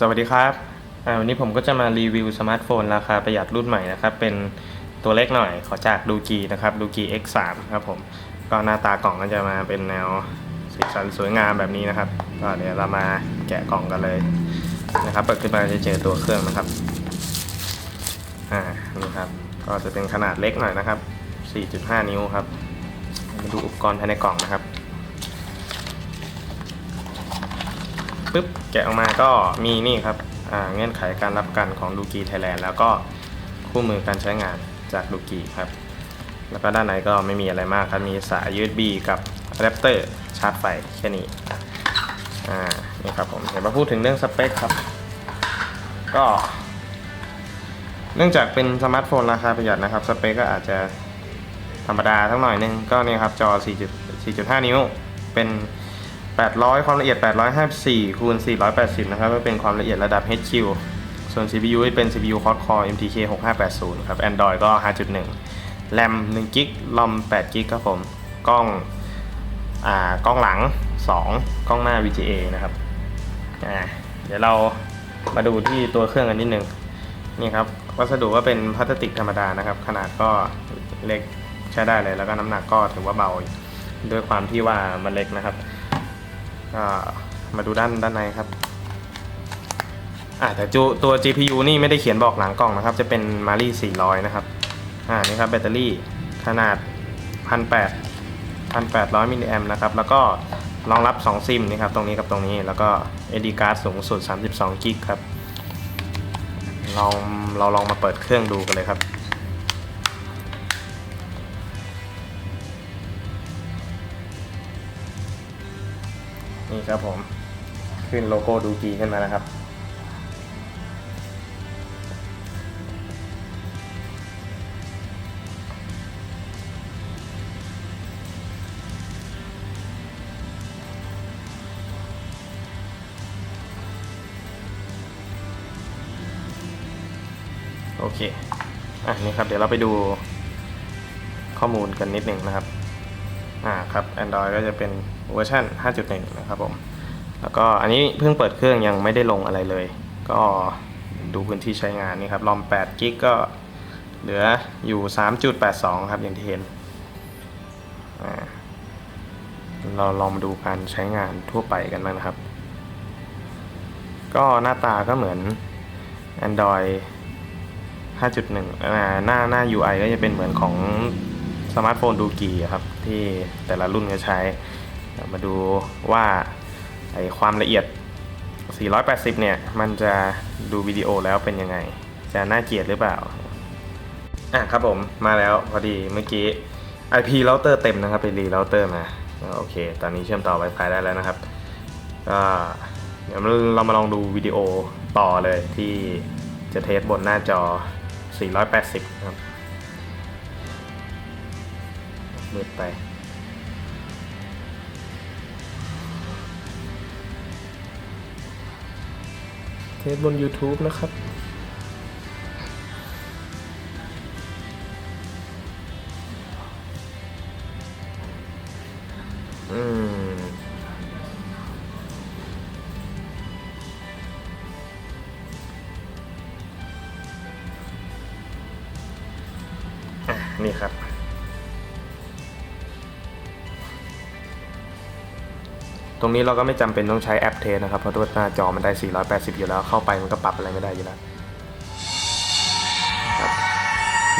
สวัสดีครับวันนี้ผมก็จะมารีวิวสมาร์ทโฟนราคาประหยัดรุ่นใหม่นะครับเป็นตัวเล็กหน่อยขอจากดูกีนะครับดูกี X3 ครับผมก็หน้าตากล่องก็จะมาเป็นแนวสีสันสวยงามแบบนี้นะครับก็เดี๋ยวเรามาแกะกล่องกันเลยนะครับเปิดขึ้นมาจะเจอตัวเครื่องนะครับอ่านี่ครับก็จะเป็นขนาดเล็กหน่อยนะครับ 4.5 นิ้วครับมาดูอุปกรณ์ภายในกล่องนะครับ ปึ๊บแกะออกมาก็มีนี่ครับเงื่อนไขการรับประกันของดูกีไทยแลนด์แล้วก็คู่มือการใช้งานจากดูกีครับ แล้วก็ด้านในก็ไม่มีอะไรมากครับ มีสาย USB กับอะแดปเตอร์ชาร์จไฟแค่นี้อ่านี่ครับผมเดี๋ยวมาพูดถึงเรื่องสเปคครับ ก็ เนื่องจากเป็นสมาร์ทโฟนราคาประหยัดนะครับ สเปคก็อาจจะธรรมดาทั้งหน่อยนึง ก็นี่ครับจอ 4.5 นิ้วเป็น 800 ความละเอียด 854คูณ480 นะครับก็เป็นความละเอียดระดับ HQ ส่วน CPU เป็น CPU Quad Core MTK 6580 ครับ Android ก็ 5.1 RAM 1 g b ROM 8 g b ครับผม กล้อง อ่า กล้องหลัง 2 กล้องหน้า VGA นะครับ อ่า เดี๋ยวเรามาดูที่ตัวเครื่องกันนิดนึง นี่ครับ วัสดุก็เป็นพลาสติกธรรมดานะครับ ขนาดก็เล็กใช้ได้เลย แล้วก็น้ำหนักก็ถือว่าเบา ด้วยความที่ว่ามันเล็กนะครับ ก็มาดูด้านด้านในครับอ่าแต่จตัว GPU นี่ไม่ได้เขียนบอกหลังกล่องนะครับ จะเป็นมารี400 นะครับ อ่า นี่ครับแบตเตอรี่ขนาด 1,800 1,800 มิลลิแอมนะครับ แล้วก็รองรับ 2 ซิมนี่ครับ ตรงนี้กับตรงนี้ แล้วก็ SD card สูงสุด 32 กิกครับลองเราลองมาเปิดเครื่องดูกันเลยครับ นี่ครับผม ขึ้นโลโก้ดูกีขึ้นมาแล้วครับ โอเค อะนี่ครับ เดี๋ยวเราไปดูข้อมูลกันนิดหนึ่งนะครับ อ่าครับ Android ก็จะเป็นเวอร์ชัน5.1 นะครับผม แล้วก็อันนี้เพิ่งเปิดเครื่องยังไม่ได้ลงอะไรเลย ก็ดูพื้นที่ใช้งานนี่ครับรอม8กิกก็เหลืออยู่ 3.82 ครับอย่างที่เห็นเราลองมาดูการใช้งานทั่วไปกันบ้างนะครับ ก็หน้าตาก็เหมือน Android 5.1อ่าหน้าหน้า UI ก็จะเป็นเหมือนของ สมาร์ทโฟนดูกีอะครับที่แต่ละรุ่นก็ใช้ มาดูว่าไอความละเอียด 480 เนี่ย มันจะดูวิดีโอแล้วเป็นยังไง จะน่าเกลียดหรือเปล่า อะครับผมมาแล้วพอดีเมื่อกี้ IP router เต็มนะครับไปรี router มาโอเค ตอนนี้เชื่อมต่อ Wi-Fi ได้แล้วนะครับก็เดี๋ยวเรามาลองดูวิดีโอต่อเลยที่จะเทสบนหน้าจอ 480นะครับ มืดไปเทสบน YouTube นะครับอืมอะนี่ครับ ตรงนี้เราก็ไม่จำเป็นต้องใช้แอปเทสนะครับ เพราะตัวหน้าจอมันได้ 480 อยู่แล้ว เข้าไปมันก็ปรับอะไรไม่ได้อยู่แล้วครับ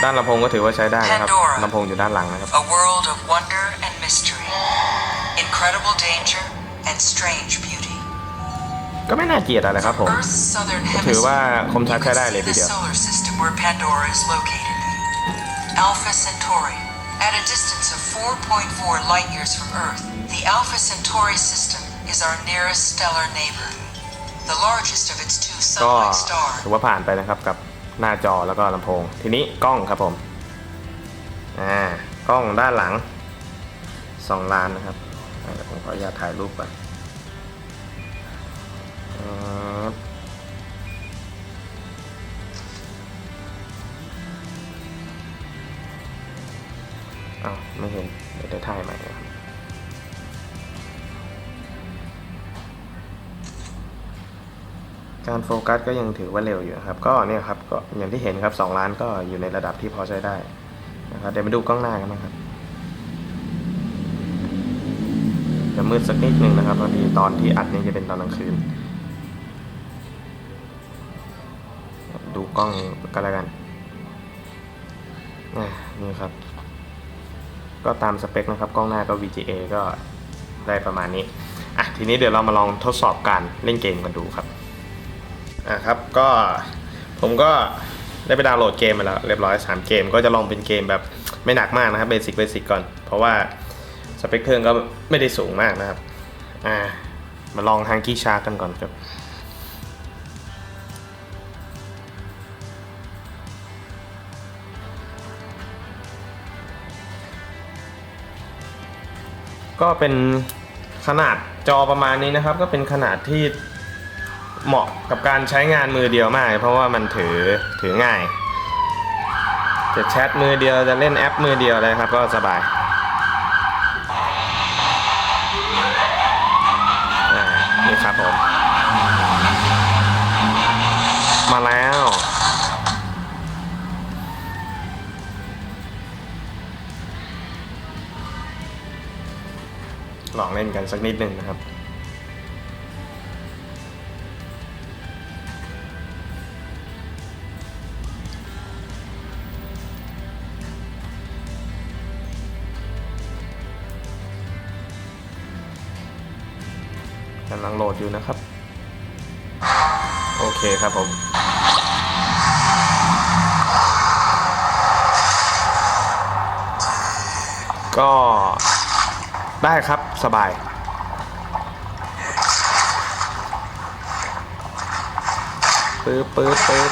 ด้านลำโพงก็ถือว่าใช้ได้นะครับ Pandora ลำโพงอยู่ด้านหลังนะครับ A world of wonder and mystery, incredible danger and strange beauty. ก็ไม่น่าเกลียดอะไรครับผม Earth's southern ถือว่า hemisphere, คมชัด you ใช้ can ได้ see เลยที the เดียว solar system where Pandora is located. Alpha Centauri, at a distance of 4.4 light years from Earth, the Alpha Centauri system is our nearest stellar neighbor, the largest of its two ก็ sun-like stars. ถือว่าผ่านไปนะครับกับหน้าจอแล้วก็ลำโพง ทีนี้กล้องครับผมอ่ากล้องด้านหลังสองล้านนะครับอ่าเดี๋ยวผมขออนุญาตถ่ายรูปก่อนอ่าอ้าวไม่ เห็นเดี๋ยวถ่ายใหม่นะครับการโฟกัสก็ยังถือว่าเร็วอยู่นะครับ ก็เนี่ยครับก็อย่างที่เห็นครับ2ล้านก็อยู่ในระดับที่พอใช้ได้นะครับเดี๋ยวมาดูกล้องหน้ากันนะครับจะมืดสักนิดนึงนะครับพอดีตอนที่อัดนี่จะเป็นตอนกลางคืน ดูกล้องก็แล้วกันนี่ครับ ก็ตามสเปคนะครับกล้องหน้าก็ VGA ก็ได้ประมาณนี้อะทีนี้เดี๋ยวเรามาลองทดสอบการเล่นเกมกันดูครับอะครับก็ผมก็ได้ไปดาวน์โหลดเกมมาแล้วเรียบร้อย 3 เกม ก็จะลองเป็นเกมแบบไม่หนักมากนะครับเบสิกเบสิกก่อน เพราะว่าสเปคเครื่องก็ไม่ได้สูงมากนะครับอ่ามาลองฮังกี้ชาร์กันก่อนครับ ก็เป็นขนาดจอประมาณนี้นะครับ ก็เป็นขนาดที่เหมาะกับการใช้งานมือเดียวมาก เพราะว่ามันถือถือง่าย จะแชทมือเดียวจะเล่นแอปมือเดียวอะไรครับ ก็สบายนี่ครับผม มาแล้ว นกันสักนิดหนึ่งนะครับ กำลังโหลดอยู่นะครับ โอเคครับผมก็ได้ครับ สบาย ปึ๊บปึ๊บปึ๊บ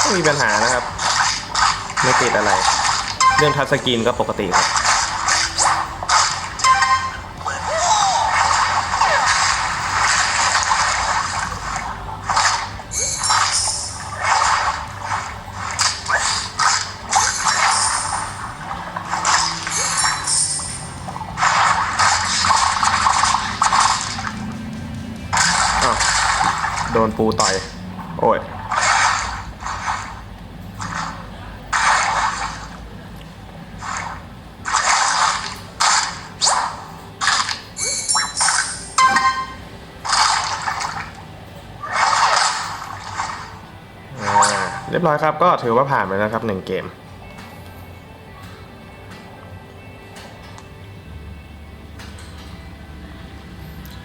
ไม่มีปัญหานะครับ ไม่ติดอะไร เรื่องทัชสกรีนก็ปกติครับ ดนปูต่อย โอ้ย เรียบร้อยครับ ก็ถือว่าผ่านไปแล้วครับหนึ่งเกม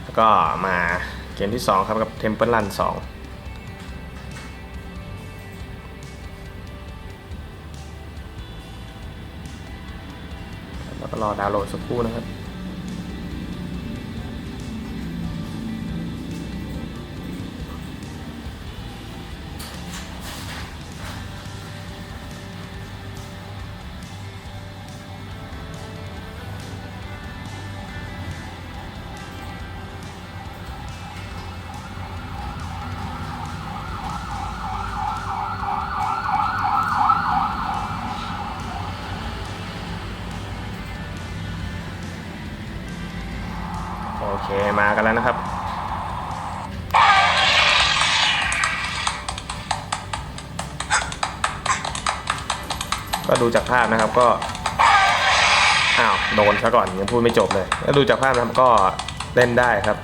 แล้วก็มา เกมที่ 2 ครับกับ Temple Run 2แล้วก็รอดาวน์โหลดสักครู่นะครับ เคมากันแล้วนะครับ ก็ดูจากภาพนะครับก็อ้าวโดนซะก่อนยังพูดไม่จบเลยแล้วดูจากภาพนะครับก็เล่นได้ครับ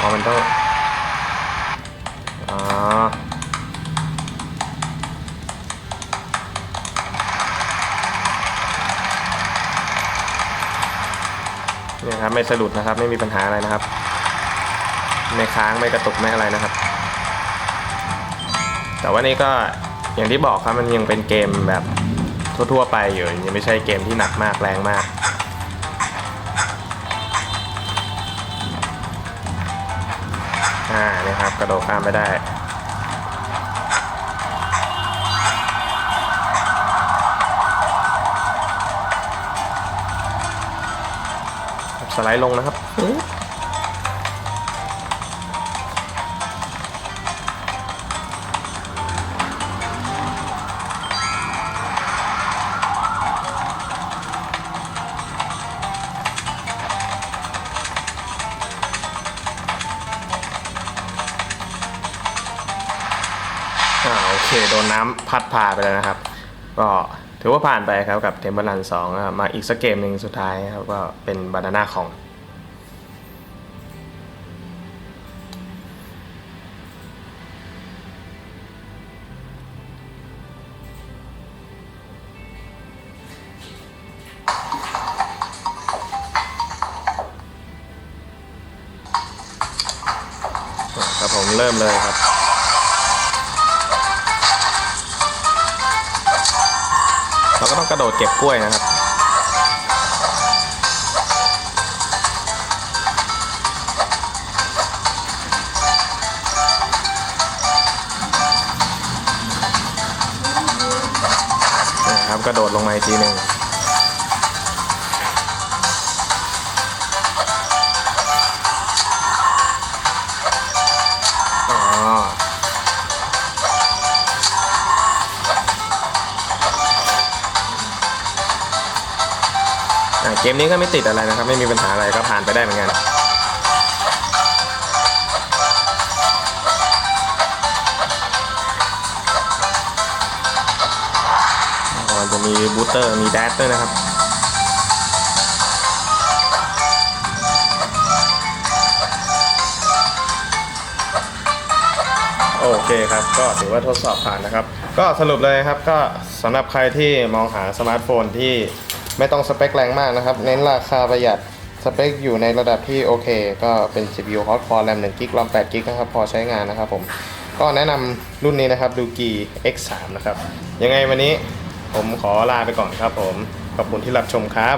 อ๋อมันต้องอ๋อ ครับ ไม่สะดุดนะครับ ไม่มีปัญหาอะไรนะครับ ไม่ค้างไม่กระตุกไม่อะไรนะครับ แต่ว่านี่ก็อย่างที่บอกครับมันยังเป็นเกมแบบทั่วๆไปอยู่ยังไม่ใช่เกมที่หนักมากแรงมากอ่านี่ครับกระโดดข้ามไม่ได้ สไลด์ลงนะครับโอเค โดนน้ำพัดพาไปแล้วนะครับ ก็ ถือว่าผ่านไปครับกับเทมเ e อร์ n นสองครับมาอีกสักเกมหนึ่งสุดท้ายครับก็เป็นบานาน่าของครับผมเริ่มเลยครับ เราก็ต้องกระโดดเก็บกล้วยนะครับ นะครับกระโดดลงมาอีกทีหนึ่ง เกมนี้ก็ไม่ติดอะไรนะครับ ไม่มีปัญหาอะไรก็ผ่านไปได้เหมือนกันจะมีบูสเตอร์มีแดดด้วยนะครับโอเคครับ ก็ถือว่าทดสอบผ่านนะครับ ก็สรุปเลยครับ ก็สำหรับใครที่มองหาสมาร์ทโฟนที่ ไม่ต้องสเปคแรงมากนะครับ เน้นราคาประหยัด สเปคอยู่ในระดับที่โอเค ก็เป็น CPU Hot Core RAM 1 g b RAM 8 g b นะครับ พอใช้งานนะครับผม ก็แนะนำรุ่นนี้นะครับดูกี X3 นะครับ ยังไงวันนี้ผมขอลาไปก่อนครับผม ขอบคุณที่รับชมครับ